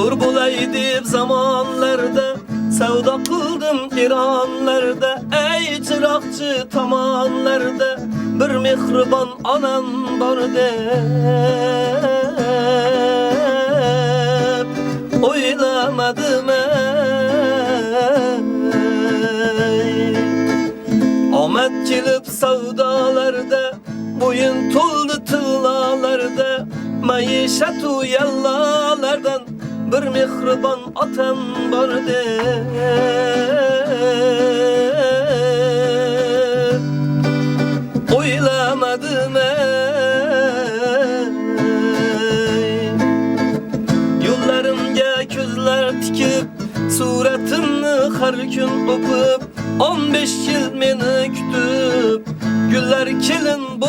Nur bulaydı zamanlarda Sevda kıldım İranlarda Ey çırakçı tamanlarda Bir mihriban anan var dep Oylamadım ey. Ahmet gelip savdalarda Boyun toldu tığlalarda Maişet uyallalardan Bir var de. Oylamadım ey. Yollarımga ko'zlar tikib Suratimni har kun o'pib 15 yil meni kutib Gullar kelin